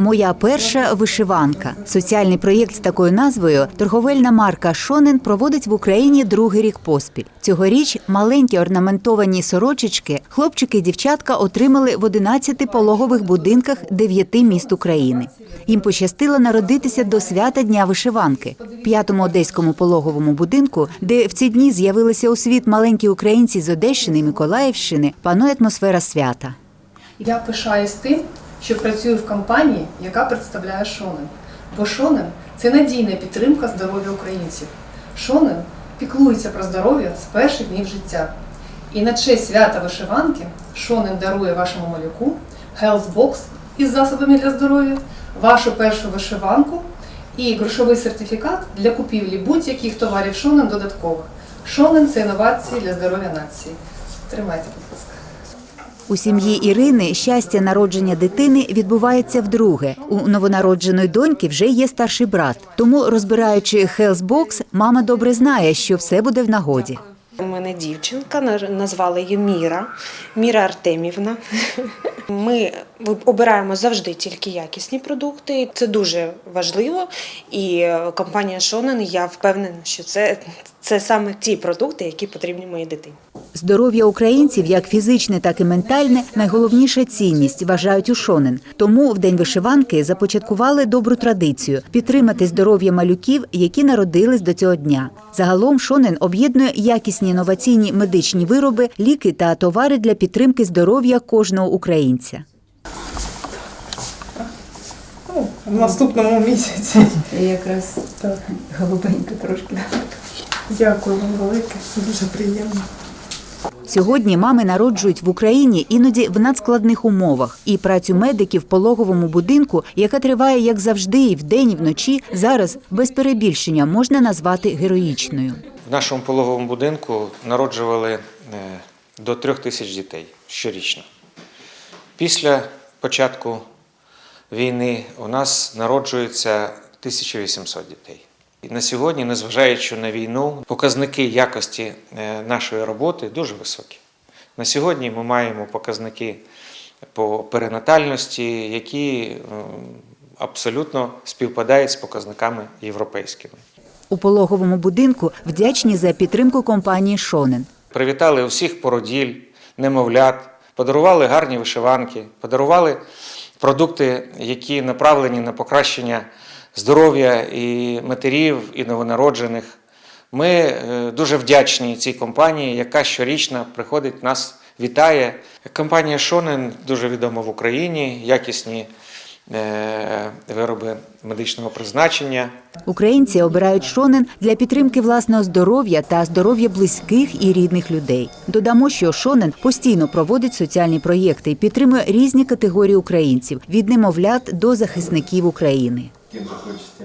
Моя перша вишиванка. Соціальний проєкт з такою назвою торговельна марка Шонен проводить в Україні другий рік поспіль. Цьогоріч маленькі орнаментовані сорочечки хлопчики і дівчатка отримали в 11 пологових будинках 9 міст України. Їм пощастило народитися до свята Дня вишиванки. П'ятому одеському пологовому будинку, де в ці дні з'явилися у світ маленькі українці з Одещини і Миколаївщини, панує атмосфера свята. Я пишаюсь тим, що працюю в компанії, яка представляє Шонен. Бо Шонен це надійна підтримка здоров'я українців. Шонен піклується про здоров'я з перших днів життя. І на честь свята вишиванки Шонен дарує вашому малюку Health Box із засобами для здоров'я, вашу першу вишиванку і грошовий сертифікат для купівлі будь-яких товарів Шонен додаткових. Шонен це інновації для здоров'я нації. Тримайте, будь ласка. У сім'ї Ірини щастя народження дитини відбувається вдруге. У новонародженої доньки вже є старший брат. Тому, розбираючи хелсбокс, мама добре знає, що все буде в нагоді. У мене дівчинка, назвали її Міра, Міра Артемівна. Ми обираємо завжди тільки якісні продукти. Це дуже важливо. І е, компанія Шонен, я впевнена, що це, це саме ті продукти, які потрібні моїй дитині. Здоров'я українців, як фізичне, так і ментальне, найголовніша цінність вважають у Шонен. Тому в день вишиванки започаткували добру традицію підтримати здоров'я малюків, які народились до цього дня. Загалом Шонен об'єднує якісні інноваційні медичні вироби, ліки та товари для підтримки здоров'я кожного українця. Ну, в наступному місяці. Якраз Так. голубенько трошки. Дякую вам велике, дуже приємно. Сьогодні мами народжують в Україні іноді в надскладних умовах, і працю медиків в пологовому будинку, яка триває як завжди, і вдень, і вночі, зараз без перебільшення можна назвати героїчною. В нашому пологовому будинку народжували е, до трьох тисяч дітей щорічно. Після початку війни у нас народжується 1800 дітей. На сьогодні, незважаючи на війну, показники якості е, нашої роботи дуже високі. На сьогодні ми маємо показники по перинатальності, які е, абсолютно співпадають з показниками європейськими. У пологовому будинку вдячні за підтримку компанії Шонен. Привітали усіх породіль, немовлят, подарували гарні вишиванки, подарували продукти, які направлені на покращення здоров'я і матерів, і новонароджених. Ми е, дуже вдячні цій компанії, яка щорічно приходить нас, вітає. Компанія Шонен дуже відома в Україні, якісні е, вироби медичного призначення. Українці обирають Шонен для підтримки власного здоров'я та здоров'я близьких і рідних людей. Додамо, що Шонен постійно проводить соціальні проєкти і підтримує різні категорії українців від немовлят до захисників України. Кем ви